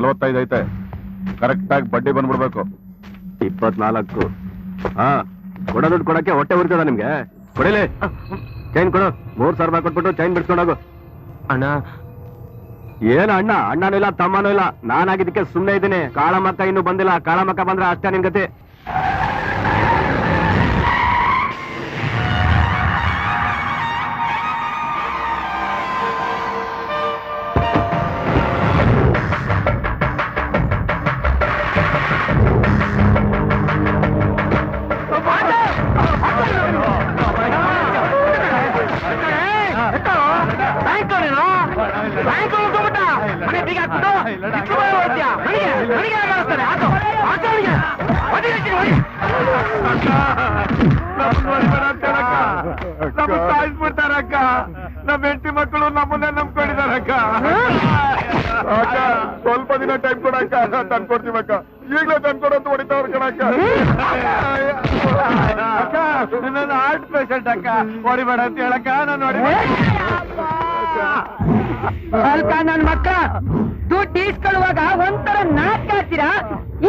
ನಲವತ್ತೈದು ಐತೆ. ಕರೆಕ್ಟ್ ಆಗಿ ಬಡ್ಡಿ ಬಂದ್ಬಿಡ್ಬೇಕು. ಇಪ್ಪತ್ನಾಲ್ಕು. ಹಾ ಕೊಡೋ ದುಡ್ಡು ಕೊಡಕ್ಕೆ ಹೊಟ್ಟೆ ಉರಿತದ ನಿಮ್ಗೆ? ಕೊಡಿಲಿ. ಚೈನ್ ಕೊಡು. ಮೂರ್ ಸಾವಿರ ರೂಪಾಯಿ ಕೊಟ್ಬಿಟ್ಟು ಚೈನ್ ಬಿಡ್ಸ್ಕೊಂಡೋಗು. ಅಣ್ಣ. ಏನು ಅಣ್ಣ? ಅಣ್ಣನೂ ಇಲ್ಲ ತಮ್ಮನೂ ಇಲ್ಲ. ನಾನಾಗಿದ್ದಕ್ಕೆ ಸುಮ್ಮನೆ ಇದ್ದೀನಿ. ಕಾಳಮಕ್ಕ ಇನ್ನೂ ಬಂದಿಲ್ಲ. ಕಾಳಮಕ್ಕ ಬಂದ್ರೆ ಅಷ್ಟೇ ನಿನ್ ಗತಿ. ದಿನ ಟೈಮ್ ಕೊಡಕ್ಕ ತಂದ್ಕೊಡ್ತೀವಕ್ಕ ಈಗಲೇ ತಂದು ಕೊಡಂತ ಹೊಡಿತಾವ್ರ ಕಣಕ್ಕ ಅಕ್ಕ ನನ್ನ ಹಾರ್ಟ್ ಪೇಷಂಟ್ ಅಕ್ಕ. ಹೊಡಿಬೇಡ ಅಂತ ಹೇಳಕ್ಕ. ನಾನು ಅಲ್ಪ ನನ್ ಮಕ್ಕಳ ದುಡ್ಡು ಈಸ್ಕೊಳ್ಳುವಾಗ ಒಂಥರ ನಾಟಕ ಹಾಕ್ತೀರಾ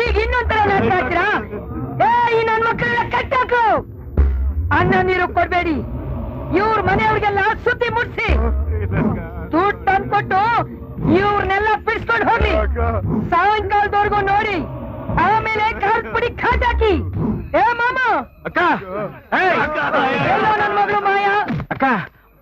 ಈಗ ಇನ್ನೊಂಥರ ನಾಟಕ ಹಾಕ್ತೀರಾ ಏ ಈ ನನ್ ಮಕ್ಕಳೆಲ್ಲ ಕಟ್ಟಾಕು! ಅನ್ನ ನೀರು ಕೊಡ್ಬೇಡಿ. ಇವ್ರ ಮನೆಯವ್ರಿಗೆಲ್ಲ ಸುದ್ದಿ ಮುಟ್ಸಿ. ದುಡ್ಡು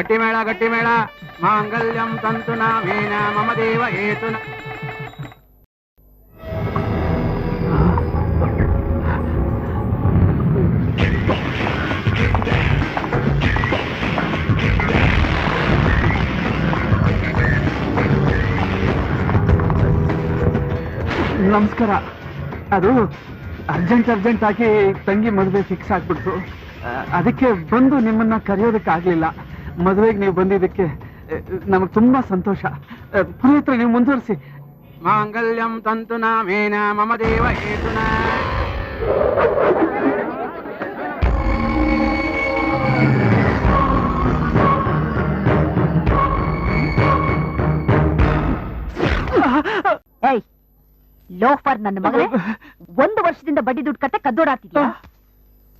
ಗಟ್ಟಿ ಮೇಳ ಗಟ್ಟಿ ಮೇಳ ಮಾಂಗಲ್ಯಂ ತಂತು ನಾವೇನ, ಮಮ ದೇವ ಏತು ನಮಸ್ಕಾರ. ಅದು ಅರ್ಜೆಂಟ್ ಅರ್ಜೆಂಟ್ ಆಗಿ ತಂಗಿ ಮದುವೆ ಫಿಕ್ಸ್ ಆಗ್ಬಿಡ್ತು. ಅದಕ್ಕೆ ಬಂದು ನಿಮ್ಮನ್ನ ಕರೆಯೋದಕ್ಕಾಗ್ಲಿಲ್ಲ. ಮದುವೆಗೆ ನೀವು ಬಂದಿದ್ದಕ್ಕೆ ನಮಗೆ ತುಂಬಾ ಸಂತೋಷ. ಪುರೋಹಿತ್ರ ನೀವು ಮುಂದುವರಿಸಿ. ಮಾಂಗಲ್ಯಂ ತಂತು ನಾಮೇನ ಮಮ ದೇವ ಏತುನ ಏಯ್ ಲೋಫರ್ ನನ್ನ ಮಗಳೇ ಒಂದು ವರ್ಷದಿಂದ ಬಡ್ಡಿ ದುಡ್ಡು ಕಟ್ಟೆ ಕದ್ದೋಡಾಡ್ತಿದ್ಯಾ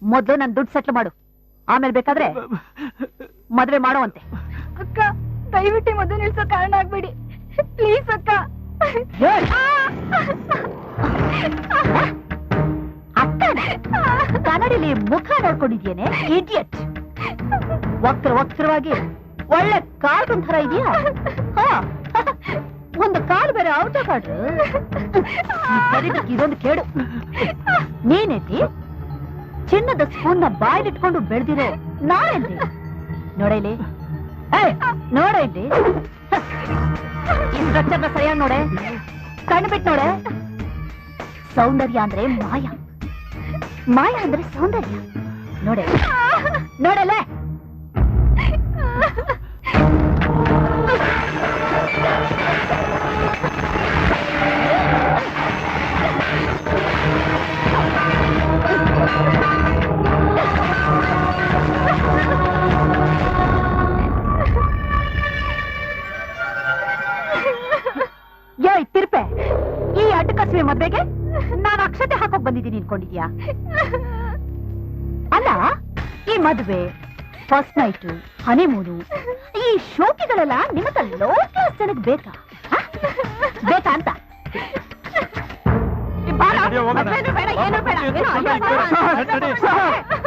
ಮೊದ್ಲು ನನ್ ದುಡ್ಡು ಸೆಟ್ಲ್ ಮಾಡು. ಆಮೇಲೆ ಬೇಕಾದ್ರೆ ಮದ್ವೆ ಮಾಡುವಂತೆ. ಅಕ್ಕ ದಯವಿಟ್ಟು ಮದುವೆ ನಿಲ್ಸೋ ಕಾರಣ ಆಗ್ಬೇಡಿ. ಪ್ಲೀಸ್ ಅಕ್ಕ. ಏಯ್! ಅಕ್ಕನೇ ಕನ್ನಡಿಲಿ ಮುಖ ನೋಡ್ಕೊಂಡಿದ್ಯೇನೆ ಇಡಿಯಟ್ ವಕ್ರ ವಕ್ರವಾಗಿ ಒಳ್ಳೆ ಕಾಲ್ ಥರ ಇದೆಯಾ ಒಂದು ಕಾಲ್ ಬೇರೆ ಔಟ ಕಾಡ್ರು ಇದೊಂದು ಕೇಡು. ನೀನೇತಿ ಚಿನ್ನದ ಸ್ಪೂನ್ನ ಬಾಯ್ಲಿಟ್ಕೊಂಡು ಬೆಳೆದಿರೋ ನಾನೇನ್ರಿ ನೋಡೇಲಿ? ಏಯ್, ನೋಡ ಇಲ್ಲಿ ಈ ಸ್ಟ್ರಕ್ಚರ್ನ ಸರಿಯಾಗಿ ನೋಡೆ? ಕಣ್ಣು ಬಿಟ್ಟು ನೋಡೆ? ಸೌಂದರ್ಯ ಅಂದ್ರೆ ಮಾಯ. ಮಾಯ ಅಂದ್ರೆ ಸೌಂದರ್ಯ. ನೋಡೆ? ನೋಡಲೆ? ಮದ್ವೆ ಫಸ್ಟ್ ನೈಟ್ ಹನಿಮೂನು ಈ ಶೋಕಿಗಳೆಲ್ಲ ನಿಮಗ ಲೋ ಕ್ಲಾಸ್ ಜನಕ್ಕೆ ಬೇಕಾ? ಬೇಕಾ ಅಂತ?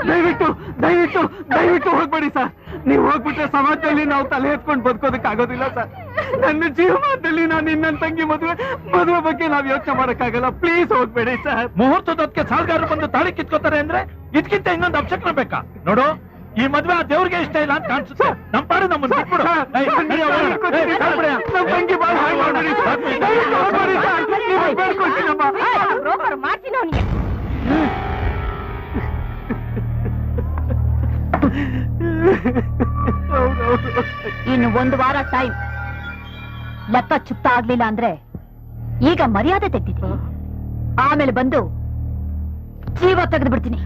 ದಯವಿಟ್ಟು ದಯವಿಟ್ಟು ದಯವಿಟ್ಟು ಹೋಗ್ಬೇಡಿ ಸರ್. ನೀವು ಹೋಗ್ಬಿಟ್ರೆ ಸಮಾಜದಲ್ಲಿ ನಾವು ತಲೆ ಎತ್ಕೊಂಡು ಬದುಕೋದಕ್ಕೆ ಆಗೋದಿಲ್ಲ ಸರ್. ನನ್ನ ಜೀವನದಲ್ಲಿ ನಾನು ನಿನ್ನ ತಂಗಿ ಮದುವೆ ಮದುವೆ ಬಗ್ಗೆ ನಾವ್ ಯೋಚನೆ ಮಾಡಕ್ಕಾಗಲ್ಲ. ಪ್ಲೀಸ್ ಹೋಗ್ಬೇಡಿ ಸರ್ ಮುಹೂರ್ತದಕ್ಕೆ ಸಾಲಗಾರರು ಬಂದು ತಾಳಿ ಕಿತ್ಕೋತಾರೆ ಅಂದ್ರೆ ಇದಕ್ಕಿಂತ ಇನ್ನೊಂದು ಅಪ್ಶಕ್ನ ಬೇಕಾ? ನೋಡು ಈ ಮದ್ವೆ ಆ ದೇವ್ರಿಗೆ ಇಷ್ಟ ಇಲ್ಲ ಅಂತ ಕಾಣಿಸುತ್ತೆ. ನಮ್ಮ ಪಾಡು ನಮ್ಮ ತಂಗಿ ಇನ್ನು ಒಂದು ವಾರ ಟೈಮ್ ಲೆಕ್ಕ ಚುಪ್ತ ಆಗ್ಲಿಲ್ಲ ಅಂದ್ರೆ ಈಗ ಮರ್ಯಾದೆ ತೆಗ್ದಿದ್ದೀನಿ. ಆಮೇಲೆ ಬಂದು ಜೀವ ತೆಗೆದು ಬಿಡ್ತೀನಿ.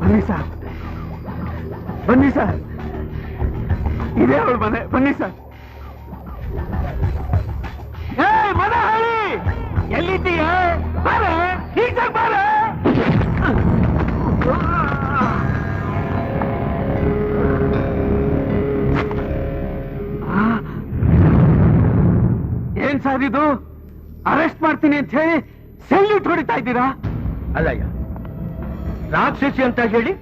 బన్నీ సార్. బన్నీ సార్. ಇದೇ ಅವಳ ಮನೆ. ಬನ್ನಿ ಸರ್. ಮನ ಹೇಳಿ ಎಲ್ಲಿದ್ದೀಯ? ಬಾರೆ ಈಗ ಬಾರೆ! ಏನ್ ಸರ್ ಇದು? ಅರೆಸ್ಟ್ ಮಾಡ್ತೀನಿ ಅಂತ ಹೇಳಿ ಸೆಲ್ಯೂಟ್ ಹೊಡಿತಾ ಇದ್ದೀರಾ? ಅಲ್ಲಯ್ಯ, ರಾಕ್ಷಸಿ ಅಂತ ಹೇಳಿ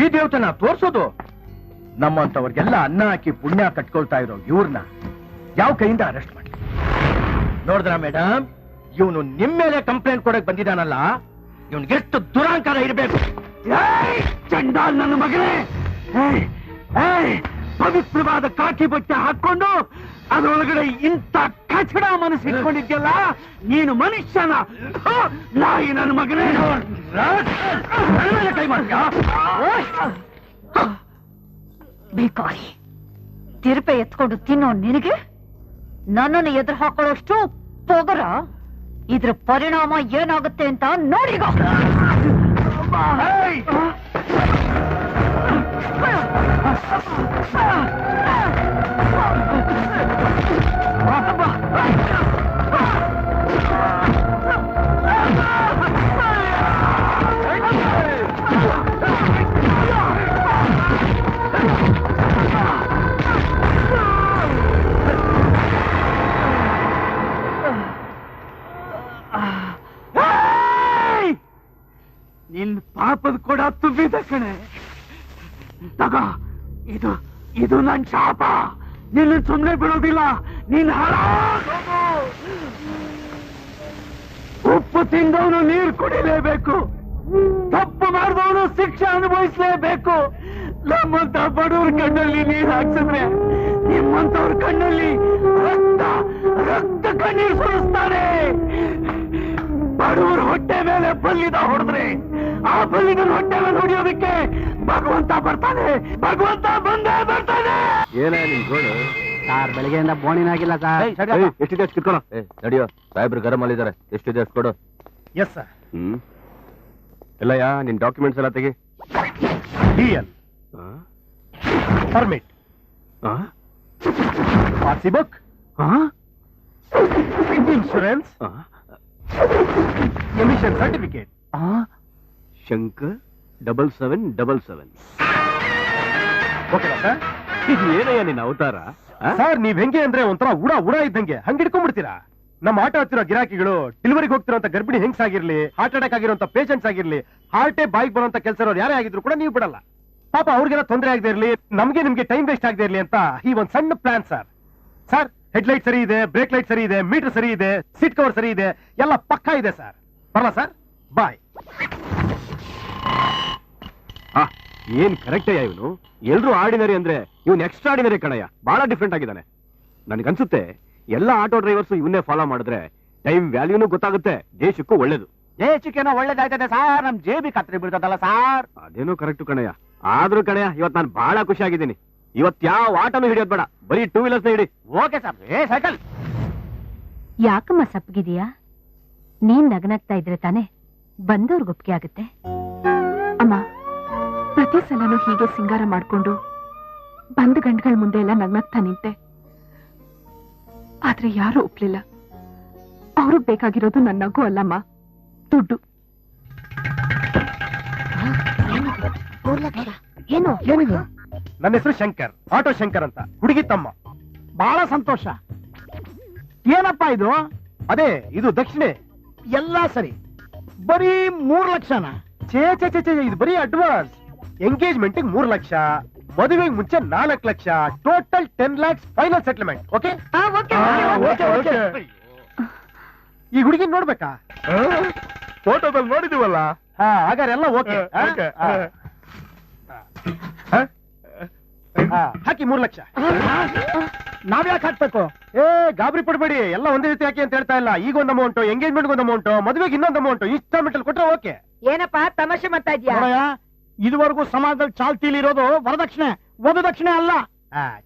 ಈ ದೇವತನ ತೋರ್ಸೋದು ನಮ್ಮಂತವ್ರಿಗೆಲ್ಲ ಅನ್ನ ಹಾಕಿ ಪುಣ್ಯ ಕಟ್ಕೊಳ್ತಾ ಇರೋ ಇವ್ರನ್ನ ಯಾವ ಕೈಯಿಂದ ಅರೆಸ್ಟ್ ಮಾಡಿ ನೋಡಿದ್ರ ಮೇಡಮ್ ಇವನು ನಿಮ್ ಮೇಲೆ ಕಂಪ್ಲೇಂಟ್ ಕೊಡಕ್ ಬಂದಿದ್ದಾನಲ್ಲ ಇವನ್ಗೆ ಎಷ್ಟು ದುರಾಂಕಾರ ಇರಬೇಕು? ಚಂಡಾಲ್ ನನ್ನ ಮಗನೇ! ಪವಿತ್ರವಾದ ಕಾಕಿ ಬಟ್ಟೆ ಹಾಕೊಂಡು ಅದರೊಳಗಡೆ ಇಂಥ ಕಚಡ ಮನಸ್ಸು ಇಟ್ಕೊಂಡಿದ್ಯಲ್ಲ ನೀನು ಮನುಷ್ಯನ ನಾಯಿ ನನ್ನ ಮಗನೇ! ಕೈ ಮಾಡ್ತೀಯಾ? ಬೇಕಾರಿ ತಿರುಪೆ ಎತ್ಕೊಂಡು ತಿನ್ನೋ ನಿನಗೆ? ನನ್ನನ್ನು ಎದುರು ಹಾಕೊಳ್ಳೋಷ್ಟು ಪೊಗರ? ಇದ್ರ ಪರಿಣಾಮ ಏನಾಗುತ್ತೆ ಅಂತ ನೋಡಿಗ. ಕಣೆ ತಗ, ಇದು ಇದು ನನ್ ಶಾಪ. ನಿನ್ನ ಸುಮ್ಮನೆ ಬಿಡೋದಿಲ್ಲ, ನೀನ್. ಉಪ್ಪು ತಿಂದವನು ನೀರು ಕುಡಿಲೇಬೇಕು. ತಪ್ಪು ಮಾಡಿದವನು ಶಿಕ್ಷೆ ಅನುಭವಿಸಲೇಬೇಕು. ನಮ್ಮಂತ ಬಡವ್ರ ಕಣ್ಣಲ್ಲಿ ನೀರು ಹಾಕ್ಸಿದ್ರೆ ನಿಮ್ಮಂತವ್ರ ಕಣ್ಣಲ್ಲಿ ರಕ್ತ ರಕ್ತ ಕಣ್ಣೀರು ಸುರಿಸ್ತಾರೆ. ಬಡವರು ಹೊಟ್ಟೆ ಮೇಲೆ ಬಲ್ಲಿದ ಹೊಡೆದ್ರೆ ಆ ಬಲ್ಲಿನ ಹೊಟ್ಟೆ ಮೇಲೆ ಭಗವಂತ ಬರ್ತಾನೆ ಭಗವಂತ ಬಂದೇ ಬರ್ತಾನೆ. ಏನೇ ನಿಮ್ ಗೋಡು ಸರ್ ಬೆಳಿಗ್ಗೆಯಿಂದ ಬೋಣಿನಾಗಿಲ್ಲ ಸರ್. ಎಷ್ಟಿದೆ ಅಷ್ಟು ಕಿತ್ಕೊಳ್ಳೋ ಏ ನಡಿಯೋ ಸಾಹೇಬ್ರು ಗರಂ ಅಲ್ಲಿದ್ದಾರೆ. ಎಷ್ಟಿದೆ ಅಷ್ಟು ಕೊಡು. ಎಸ್ ಸರ್ ಹ್ಮ್? ಎಲ್ಲಯ್ಯ ನಿನ್ ಡಾಕ್ಯುಮೆಂಟ್ಸ್ ಎಲ್ಲ ತೆಗಿ. ಡಿ ಎಲ್ ಆ? ಪರ್ಮಿಟ್ ಆ? ಆರ್ ಬುಕ್ ಆ? ಇನ್ಶೂರೆನ್ಸ್ ಆ? Emission certificate? Shankar double seven double seven ಓಕೆನಾ ಸರ್? ಇದು ಏನಯ್ಯ ನಿನ್ನ ಅವತಾರ? ಆ? ಸರ್ ನೀವ್ ಹೆಂಗೆ ಅಂದ್ರೆ ಒಂಥರ ಉಡ ಉಡ ಇದ್ದಂಗೆ. ಹಂಗೆ ಹಿಡ್ಕೊಂಡ್ಬಿಡ್ತೀರಾ? ನಮ್ಮ ಆಟ ಹತ್ತಿರೋ ಗಿರಾಕಿಗಳು ಡಿಲಿವರಿಗೆ ಹೋಗ್ತಿರೋಂತ ಗರ್ಭಿಣಿ ಹೆಂಗ್ಸ್ ಆಗಿರ್ಲಿ ಹಾರ್ಟ್ ಅಟ್ಯಾಕ್ ಆಗಿರುವಂತ ಪೇಷಂಟ್ಸ್ ಆಗಿರ್ಲಿ ಹಾರ್ಟೇ ಬಾಯಿಗೆ ಬರುವಂತ ಕೆಲಸ ಇರೋರು ಯಾರೇ ಆಗಿದ್ರು ಕೂಡ ನೀವು ಬಿಡಲ್ಲ. ಪಾಪ ಅವ್ರಿಗೆಲ್ಲ ತೊಂದರೆ ಆಗದೆ ಇರ್ಲಿ ನಮ್ಗೆ ನಿಮ್ಗೆ ಟೈಮ್ ವೇಸ್ಟ್ ಆಗದೆ ಇರ್ಲಿ ಅಂತ ಈ ಒಂದ್ ಸಣ್ಣ plan sir sir head light ಸರಿ ಇದೆ ಬ್ರೇಕ್ ಲೈಟ್ ಸರಿ ಇದೆ ಮೀಟರ್ ಸರಿ ಇದೆ ಸೀಟ್ ಕವರ್ ಸರಿ ಇದೆ ಎಲ್ಲ ಪಕ್ಕಾ ಇದೆ ಸರ್ ಬರಲ್ಲ ಸರ್ ಬಾಯ್ ಏನ್ ಕರೆಕ್ಟ್ ಅಯ್ಯ ಇವನು? ಎಲ್ರು ಆರ್ಡಿನರಿ ಅಂದ್ರೆ ಇವನ್ ಎಕ್ಸ್ಟ್ರಾ ಆರ್ಡಿನರಿ ಕಣಯ್ಯ. ಬಹಳ ಡಿಫ್ರೆಂಟ್ ಆಗಿದ್ದಾನೆ. ನನ್ಗನ್ಸುತ್ತೆ ಎಲ್ಲ ಆಟೋ ಡ್ರೈವರ್ಸ್ ಇವನ್ನೇ ಫಾಲೋ ಮಾಡಿದ್ರೆ ಟೈಮ್ ವ್ಯಾಲ್ಯೂನು ಗೊತ್ತಾಗುತ್ತೆ ದೇಶಕ್ಕೂ ಒಳ್ಳೇದು. ದೇಶಕ್ಕೇನೋ ಒಳ್ಳೇದಾಯ್ತದೆ ಸಾರ್ ನಮ್ ಜೇಬಿ ಕತ್ರಿ ಬಿಡ್ತದಲ್ಲ ಸಾರ್. ಅದೇನು ಕರೆಕ್ಟ್ ಕಣಯ್ಯ. ಆದ್ರೂ ಕಣಯ್ಯ ಇವತ್ ನಾನು ಬಹಳ ಖುಷಿ ಆಗಿದ್ದೀನಿ. ಇವತ್ ಯಾವ ಆಟೋನು ಹಿಡಿಯೋದ್ ಬೇಡ. ಬರೀ ಟೂ ವೀಲರ್ಸ್ ಹಿಡಿ. Okay sir. ಏ ಸೈಕಲ್. ಯಾಕಮ್ಮ ಸಪ್ಪಗಿದೀಯಾ? ನೀನ್ ನಗನಾಗ್ತಾ ಇದ್ರೆ ತಾನೆ ಬಂದವ್ರಿಗೆ ಒಪ್ಪಿಗೆ ಆಗುತ್ತೆ. ಪ್ರತಿ ಸಲನೂ ಹೀಗೆ ಸಿಂಗಾರ ಮಾಡ್ಕೊಂಡು ಬಂದ ಗಂಡುಗಳ ಮುಂದೆ ಎಲ್ಲ ನಗ್ನಗ್ತಾ ನಿಂತೆ. ಆದ್ರೆ ಯಾರು ಒಪ್ಲಿಲ್ಲ. ಅವರು ಬೇಕಾಗಿರೋದು ನನ್ನ ನಗು ಅಲ್ಲಮ್ಮ ದುಡ್ಡು. ಏನು? ನನ್ನ ಹೆಸರು ಶಂಕರ್ ಆಟೋ ಶಂಕರ್ ಅಂತ. ಹುಡುಗಿ ತಮ್ಮ. ಬಹಳ ಸಂತೋಷ. ಏನಪ್ಪ ಇದು? ಅದೇ ಇದು ದಕ್ಷಿಣೆ. ಎಲ್ಲ ಸರಿ. ಬರೀ ಮೂರ್ ಲಕ್ಷನ? ಛೇ ಛೇ ಛೇ ಛೇ ಇದು ಬರೀ ಅಡ್ವಾನ್ಸ್. ಎಂಗೇಜ್ಮೆಂಟ್ ಮೂರ್ ಲಕ್ಷ ಮದುವೆಗೆ ಮುಂಚೆ ನಾಲ್ಕು lakh total ten lakhs final settlement okay. ಈ ಹುಡುಗಿ ನೋಡ್ಬೇಕಾ? ಫೋಟೋದಲ್ಲಿ ನೋಡಿದೀವಲ್ಲ? ಹಾ ಹಾಗಾದ್ರೆ ಎಲ್ಲ ಓಕೆ. ಹಾಕಿ ಮೂರ್ ಲಕ್ಷ. ನಾವ್ ಯಾಕೆ ಹಾಕ್ಬೇಕು? ಏ ಗಾಬರಿ ಪಡ್ಬೇಡಿ. ಎಲ್ಲ ಒಂದೇ ರೀತಿ ಹಾಕಿ ಅಂತ ಹೇಳ್ತಾ ಇಲ್ಲ. ಈಗ ಒಂದ್ ಅಮೌಂಟ್ ಎಂಗೇಜ್ಮೆಂಟ್ ಒಂದ್ ಅಮೌಂಟ್ ಮದುವೆಗೆ ಇನ್ನೊಂದ್ ಅಮೌಂಟ್ ಇನ್ಸ್ಟಾಲ್ಮೆಂಟ್ ಅಲ್ಲಿ ಕೊಟ್ರೆ ಓಕೆ ಏನಪ್ಪ ತಮಾಷೆ ಮಾಡ್ತಾ ಇದ್ಯಾ ಇದುವರೆಗೂ ಸಮಾಜದಲ್ಲಿ ಚಾಲ್ತಿಲಿರೋದು ವರದಕ್ಷಿಣೆ ವಧುದಕ್ಷಿಣೆ ಅಲ್ಲ.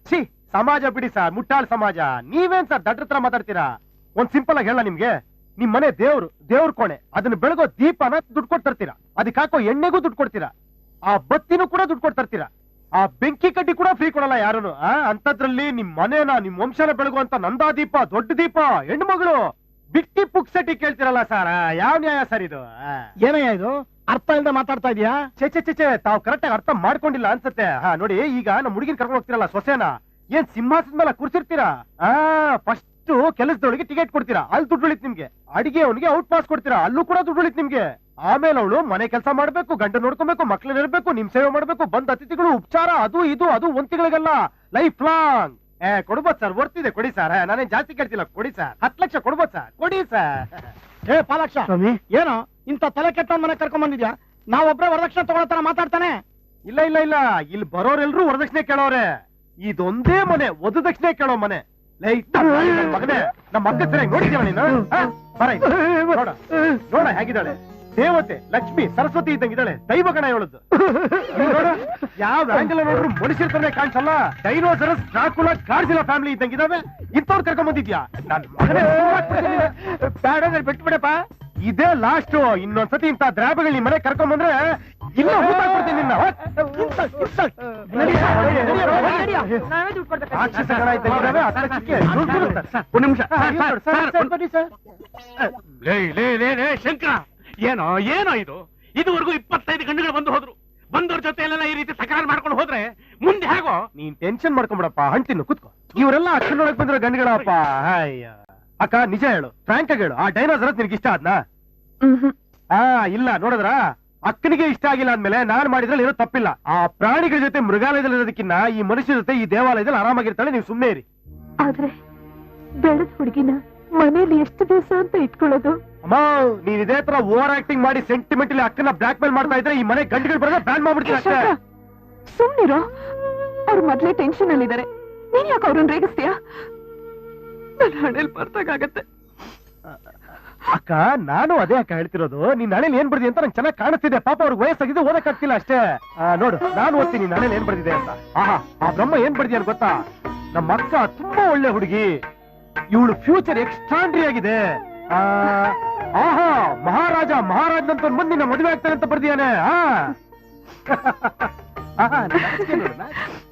ಛೀ ಸಮಾಜ ಬಿಡಿ ಸರ್ ಮುಟ್ಟಾಳ್ ಸಮಾಜ. ನೀವೇನ್ ಸರ್ ದಡ್ರ ಹತ್ರ ಮಾತಾಡ್ತೀರಾ? ಒಂದ್ ಸಿಂಪಲ್ ಆಗಿ ಹೇಳ ನಿಮ್ಗೆ. ನಿಮ್ ಮನೆ ದೇವ್ರು ದೇವ್ರ ಕೋಣೆ. ಅದನ್ನ ಬೆಳಗೋ ದೀಪನ ದುಡ್ಡು ಕೊಟ್ಟು ತರ್ತೀರಾ? ಅದಕ್ಕೆ ಹಾಕೋ ಎಣ್ಣೆಗೂ ದುಡ್ಡು ಕೊಡ್ತೀರಾ? ಆ ಬತ್ತಿನೂ ಕೂಡ ದುಡ್ಡು ಕೊಟ್ಟು ತರ್ತೀರಾ? ಆ ಬೆಂಕಿ ಕಡ್ಡಿ ಕೂಡ ಫ್ರೀ ಕೊಡಲ್ಲ ಯಾರನು ಆ? ಅಂತದ್ರಲ್ಲಿ ನಿಮ್ ಮನೇನ ನಿಮ್ ವಂಶನ ಬೆಳಗುವಂತ ನಂದಾ ದೀಪ ದೊಡ್ಡ ದೀಪ ಹೆಣ್ಮಗಳು ಬಿಟ್ಟಿ ಪುಕ್ಸೆಟ್ಟಿ ಕೇಳ್ತಿರಲ್ಲ ಸರ್ ಯಾವ ನ್ಯಾಯ ಸರ್ ಇದು ಆ. ಏನಯ್ಯ ಇದು? ಅರ್ಥ ಇಲ್ಲದೆ ಮಾತಾಡ್ತಾ ಇದೀಯಾ? ಚೆ ಚೆ ಚೆ ತಾವು ಕರೆಕ್ಟ್ ಆಗಿ ಅರ್ಥ ಮಾಡ್ಕೊಂಡಿಲ್ಲ ಅನ್ಸುತ್ತೆ. ಹಾ, ನೋಡಿ, ಈಗ ನಮ್ಮ ಹುಡುಗಿನ ಕರ್ಕೊಂಡು ಹೋಗ್ತಿರಲ್ಲ ಸೊಸೆನ? ಏನ್ ಸಿಂಹಾಸದ ಮೇಲೆ ಕೂರ್ಸಿರ್ತೀರಾ? ಆ ಫಸ್ಟ್ ಕೆಲಸದೊಳಗೆ ಟಿಕೆಟ್ ಕೊಡ್ತೀರಾ? ಅಲ್ಲಿ ದುಡ್ಡು ಉಳಿತ್ ನಿಮ್ಗೆ. ಅಡಿಗೆ ಅವನಿಗೆ ಔಟ್ ಪಾಸ್ ಕೊಡ್ತೀರಾ? ಅಲ್ಲೂ ಕೂಡ ದುಡ್ಡು ಉಳಿತ್ ನಿಮ್ಗೆ. ಆಮೇಲೆ ಅವಳು ಮನೆ ಕೆಲಸ ಮಾಡ್ಬೇಕು, ಗಂಡ ನೋಡ್ಕೊಬೇಕು ಮಕ್ಳನ್ನ ಇರ್ಬೇಕು ನಿಮ್ ಸೇವೆ ಮಾಡ್ಬೇಕು, ಬಂದ ಅತಿಥಿಗಳು, ಉಪಚಾರ, ಅದು ಇದು, ಅದು ಒಂದ್ ತಿಂಗಳಿಗೆಲ್ಲ. ಲೈಫ್ ಲಾಂಗ್ ಏ ಕೊಡ್ಬೋದು ಸರ್ ವರ್ತಿದೆ ಕೊಡಿ ಸರ್. ನಾನೇನ್ ಜಾಸ್ತಿ ಕೇಳ್ತಿಲ್ಲ ಕೊಡಿ ಸರ್. ಹತ್ತು ಲಕ್ಷ ಕೊಡ್ಬೋದು ಸರ್. ಕೊಡಿ ಸರ್. ಏ ಪಾಲಕ್ಷ. ಏನು ಇಂತ ತಲೆ ಕೆಟ್ಟ ಮನೆ ಕರ್ಕೊಂಡ್ ಬಂದಿದ್ಯಾ ನಾವೊಬ್ರೆ ವರದಕ್ಷಿಣೆ ತಗೊಳ್ಳೋ ತರ ಮಾತಾಡ್ತಾನೆ. ಇಲ್ಲ ಇಲ್ಲ ಇಲ್ಲ. ಇಲ್ಲಿ ಬರೋರೆಲ್ರೂ ವರದಕ್ಷಿಣೆ ಕೇಳೋರೆ. ಇದೊಂದೇ ಮನೆ ವಧು ದಕ್ಷಿಣೆ ಕೇಳೋ ಮನೆ. ಲೇ, ಮಗನೆ ಮಗನೇ. ನಮ್ಮ ಅಕ್ಕ ಸರಿಯಾಗಿ ನೋಡಿದ್ಯಾ ನೀನು? ಬರ ಇಲ್ಲಿ. ನೋಡ. ನೋಡ ಹೇಗಿದ್ದಾಳೆ. ದೇವತೆ ಲಕ್ಷ್ಮಿ ಸರಸ್ವತಿ ಇದ್ದಂಗಿದ್ದಾಳೆ ದೈವ ಗಣ ಹೇಳುದು ಯಾವ ಆಂಗಲ್ ನೋಡ್ರು ಮನುಷ್ಯರ ಕಾಣಿಸಲ್ಲ. ಡೈನೋಸರಸ್ ಡ್ರಾಕುಲ ಕಾರ್ಜಿಲ ಫ್ಯಾಮಿಲಿ ಇದ್ದಂಗಿದಾವೆ ಇಂಥವ್ರು ಕರ್ಕೊಂಡ್ ಬಂದಿದ್ಯಾ? ಬೇಡ ಬಿಟ್ಬಿಡಪ್ಪ. ಇದೇ ಲಾಸ್ಟ್ ಇನ್ನೊಂದ್ಸತಿ ಇಂಥ ದ್ರಾಬಗಳು ನಿಮ್ ಮನೆ ಕರ್ಕೊಂಡ್ ಬಂದ್ರೆ ಇಲ್ಲ ಹೂತಾಕ್ಬಿಡ್ತೀನಿ ನಿನ್ನ. ರಾಕ್ಷಸ ಗಣ ಇದ್ದಂಗಿದಾವೆ, ದುಡ್ಡು. ಒಂದ್ ನಿಮಿಷ. ಲೇ ಲೇ ಲೇ ಲೇ ಶಂಕರ. ಏನೋ ಏನೋ ಇದು? ಇದುವರೆಗೂ ಇಪ್ಪತ್ತೈದು ಗಂಡುಗಳು ಬಂದು ಹೋದ್ರು. ಬಂದವ್ರ ಜೊತೆ ಈ ರೀತಿ ಸಕಾರ ಮಾಡ್ಕೊಂಡು ಹೋದ್ರೆ ಮುಂದೆ ಹೇಗೋ? ನೀನ್ ಟೆನ್ಷನ್ ಮಾಡ್ಕೊಂಬಿಡಪ್ಪ ಹಣ್ತಿನ್ನು ಕುತ್ಕೋ. ಇವರೆಲ್ಲ ಅಕ್ಷರೊಳಗೆ ಬಂದಿರೋ ಗಂಡುಗಳಪ್ಪ ಅಯ್ಯ ಅಕ್ಕ ನಿಜ ಹೇಳು ಫ್ರಾಂಕ್ ಆಗಿ ಹೇಳು. ಆ ಡೈನೋಸರ್ ನಿನ್ಗೆ ಇಷ್ಟ ಆದ್ನಾ? ಆ ಇಲ್ಲ ನೋಡಿದ್ರ? ಅಕ್ಕನಿಗೆ ಇಷ್ಟ ಆಗಿಲ್ಲ ಅಂದ್ಮೇಲೆ ನಾನ್ ಮಾಡಿದ್ರಲ್ಲಿ ಏನೋ ತಪ್ಪಿಲ್ಲ. ಆ ಪ್ರಾಣಿಗಳ ಜೊತೆ ಮೃಗಾಲಯದಲ್ಲಿ ಇರೋದಕ್ಕಿನ್ನ ಈ ಮನುಷ್ಯ ಜೊತೆ ಈ ದೇವಾಲಯದಲ್ಲಿ ಆರಾಮಾಗಿರ್ತಾಳೆ ನೀವು ಸುಮ್ಮನೆ ಇರಿ. ಆದ್ರೆ ಬೆಳೆದ ಹುಡುಗಿನ ಮನೇಲಿ ಎಷ್ಟು ದಿವಸ ಅಂತ ಇಟ್ಕೊಳ್ಳೋದು? ಅಮ್ಮ ನೀನ್ ಇದೇ ತರ ಓವರ್ ಆಕ್ಟಿಂಗ್ ಮಾಡಿ ಸೆಂಟಿಮೆಂಟ್ ಅಕ್ಕನ ಬ್ಲಾಕ್ ಮೇಲ್ ಮಾಡ್ತಾ ಇದ್ರೆ ಈ ಮನೆ ಗಂಡುಗಳು ಬರೋದ ಬ್ಯಾನ್ ಮಾಡ್ಬಿಡ್ತೀನಿ ಅಷ್ಟೇ ಸುಮ್ನಿರೋ. ಅವ್ರು ಮೊದ್ಲೇ ಟೆನ್ಷನ್ ಅಲ್ಲಿದ್ದಾರೆ ನೀನ್ ಯಾಕೆ ಅವ್ರನ್ನ ರೇಗಿಸ್ತೀಯಾ? ನನ್ನ ಹಣೆಲ್ ಬರ್ದಾಗತ್ತೆ ಅಕ್ಕ ನಾನು ಅದೇ ಅಕ್ಕ ಹೇಳ್ತಿರೋದು. ನೀನ್ ಹಣೆಲಿ ಏನ್ ಬರ್ದಿ ಅಂತ ನಂಗೆ ಚೆನ್ನಾಗಿ ಕಾಣಿಸ್ತಿದೆ. ಪಾಪ ಅವ್ರಿಗೆ ವಯಸ್ಸಾಗಿದೆ ಓದಕ್ಕಾಗ್ತಿಲ್ಲ ಅಷ್ಟೇ. ಆ, ನೋಡು ನಾನು ಓದ್ತೀನಿ ಹಣೆಲಿ ಏನ್ ಬರ್ದಿದೆ ಅಂತ. ಆಹಾ ಆ ಬ್ರಹ್ಮ ಏನ್ ಬರ್ದಿ ಅಂತ ಗೊತ್ತಾ? ನಮ್ಮ ಅಕ್ಕ ತುಂಬಾ ಒಳ್ಳೆ ಹುಡುಗಿ. ಇವಳು ಫ್ಯೂಚರ್ ಎಕ್ಸ್ಟ್ರಾಂಡ್ರಿ ಆಗಿದೆ. ಆಹಾ ಮಹಾರಾಜ ಮಹಾರಾಜ್ ಮುಂದಿನ ಮದುವೆ ಆಗ್ತಾನೆ ಅಂತ ಬರ್ದಿಯಾನೆ ಆ.